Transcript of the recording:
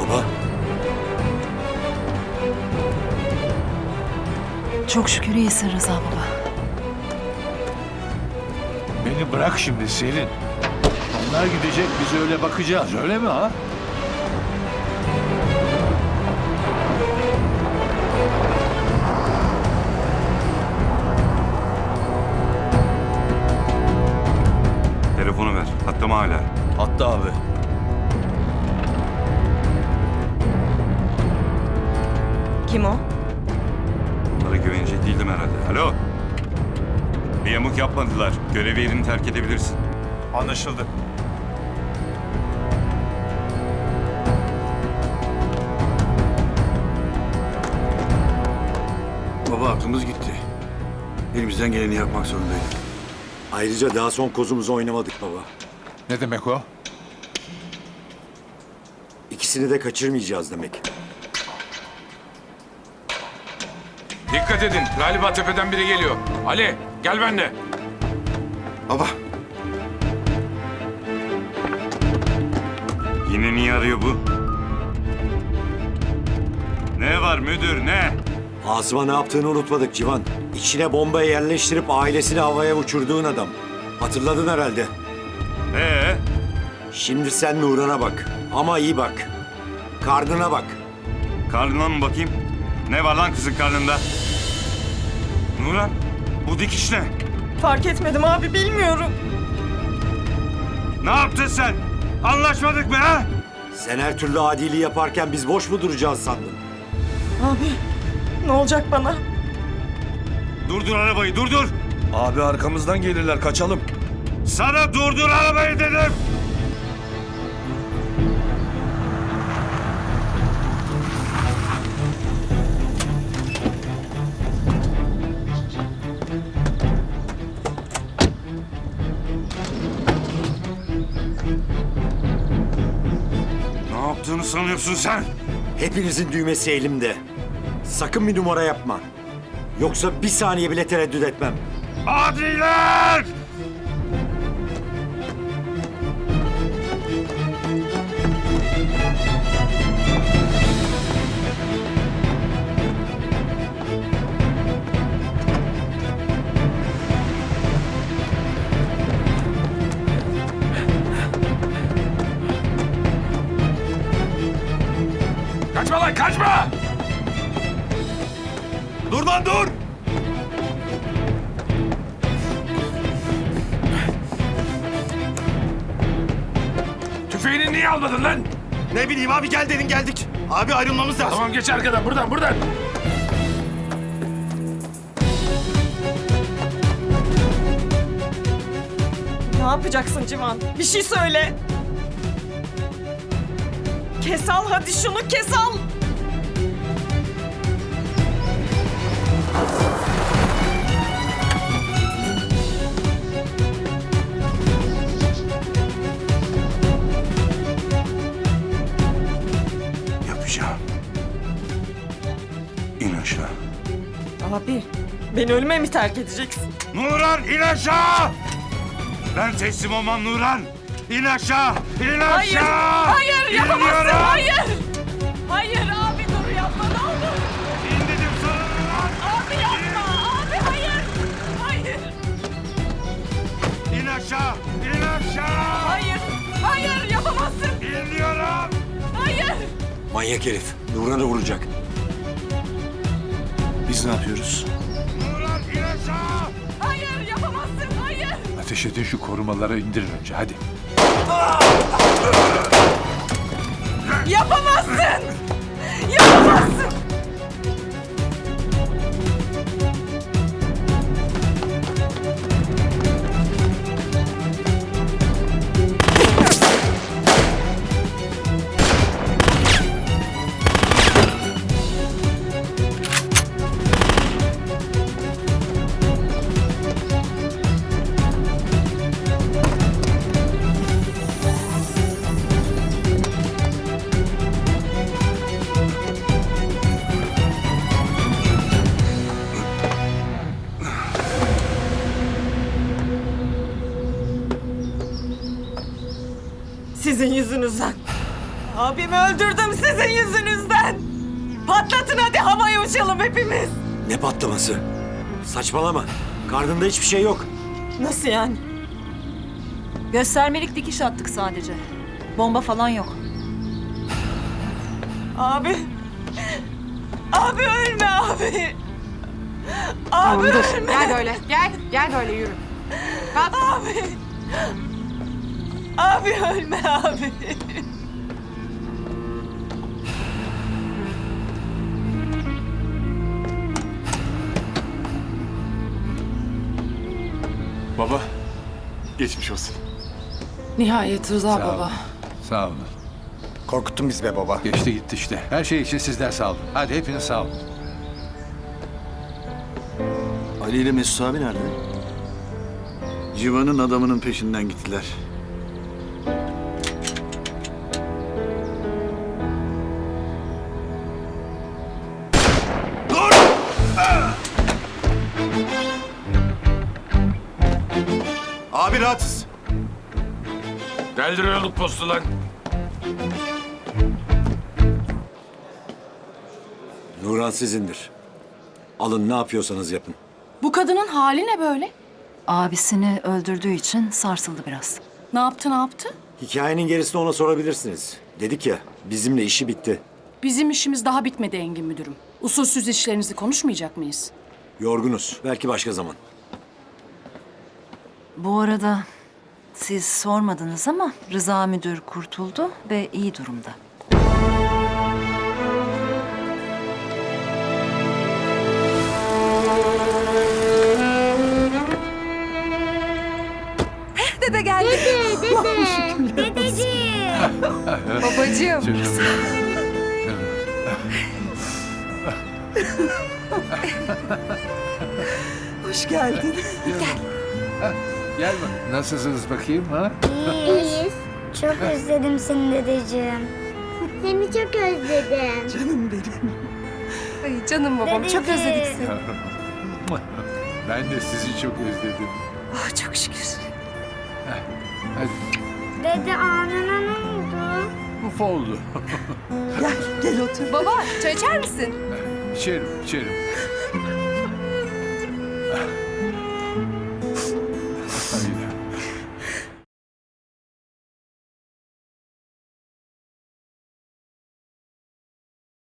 Baba, Çok şükür iyisin Rıza baba. Beni bırak şimdi Selin. Onlar gidecek biz öyle bakacağız öyle mi ha? Ver. Hatta mı hala? hatta abi. Kim o? Bunlara güvenecek değildim herhalde. Alo. Bir yamuk yapmadılar. Görevi yerini terk edebilirsin. Anlaşıldı. Baba aklımız gitti. Elimizden geleni yapmak zorundaydık. Ayrıca daha son kozumuzu oynamadık baba. Ne demek o? İkisini de kaçırmayacağız demek. Dikkat edin. Galiba tepeden biri geliyor. Ali gel benimle. Baba Yine niye arıyor bu? Ne var müdür ne? Asım'a ne yaptığını unutmadık Civan. İçine bombayı yerleştirip ailesini havaya uçurduğun adam. Hatırladın herhalde. Ee, Şimdi sen Nuran'a bak. Ama iyi bak. Karnına bak. karnına mı bakayım? Ne var lan kızın karnında? Nuran, bu dikiş ne? Fark etmedim abi bilmiyorum. Ne yaptın sen? Anlaşmadık mı ha? Sen her türlü adiliği yaparken biz boş mu duracağız sandın? Abi ne olacak bana? Durdur arabayı, durdur! Abi arkamızdan gelirler kaçalım. Sana durdur arabayı dedim! Ne yaptığını sanıyorsun sen? Hepinizin düğmesi elimde. Sakın bir numara yapma. Yoksa bir saniye bile tereddüt etmem. Adiler! Kaçma lan kaçma. Dur lan dur! Tüfeğini niye almadın lan? Ne bileyim abi gel dedin geldik. Abi ayrılmamız lazım. Tamam geç arkadan buradan buradan. Ne yapacaksın Civan? Bir şey söyle. Kesal hadi şunu kesal. Yapacağım. Beni ölüme mi terk edeceksin? Nuran in aşağı! Ben teslim olmam Nuran. İn aşağı! İn Hayır, aşağı! hayır yapamazsın, İniyorum! hayır. Hayır abi dur yapma ne olur. İn dedim sana Nuran! Abi yapma, abi hayır. Hayır, İn aşağı! İn aşağı! hayır, hayır yapamazsın. İn diyorum! Hayır. Manyak herif. Nuran'ı vuracak. Biz ne yapıyoruz? Ateş şu korumaları indirin önce hadi. Yapamazsın. Yapamazsın. Sizin yüzünüzden. Abimi öldürdüm sizin yüzünüzden. Patlatın hadi havaya uçalım hepimiz. Ne patlaması? Saçmalama. Karnında hiçbir şey yok. Nasıl yani? Göstermelik dikiş attık sadece. Bomba falan yok. Abi. Abi ölme abi. Abi ölme. Gel böyle. Gel. Gel böyle yürü. Abi. Abi ölme abi. Baba, geçmiş olsun. Nihayet Rıza Sağ baba. Sağ olun. Korkuttun biz be baba. Geçti gitti işte. Her şey için sizler sağ olun. Hadi hepiniz sağ olun. Ali ile Mesut abi nerede? Civan'ın adamının peşinden gittiler. Abi rahatsız. Deldir yolluk postu lan. Nuran sizindir. Alın ne yapıyorsanız yapın. Bu kadının hali ne böyle? Abisini öldürdüğü için sarsıldı biraz. Ne yaptı ne yaptı? Hikayenin gerisini ona sorabilirsiniz. Dedik ya bizimle işi bitti. Bizim işimiz daha bitmedi Engin müdürüm. Usulsüz işlerinizi konuşmayacak mıyız? Yorgunuz. Belki başka zaman. Bu arada siz sormadınız ama Rıza müdür kurtuldu ve iyi durumda. Babacığım. Çocuğum. Hoş geldin. Gel bak. Nasılsınız bakayım ha? İyiyiz. Çok özledim seni dedeciğim. Seni çok özledim. Canım benim. Ay canım babam çok Dedeciğim. özledik seni. Ben de sizi çok özledim. Oh, çok şükür. Hadi. Dede anına ne oldu? Uf oldu. Gel, gel otur. Baba çay içer misin? içerim, içerim.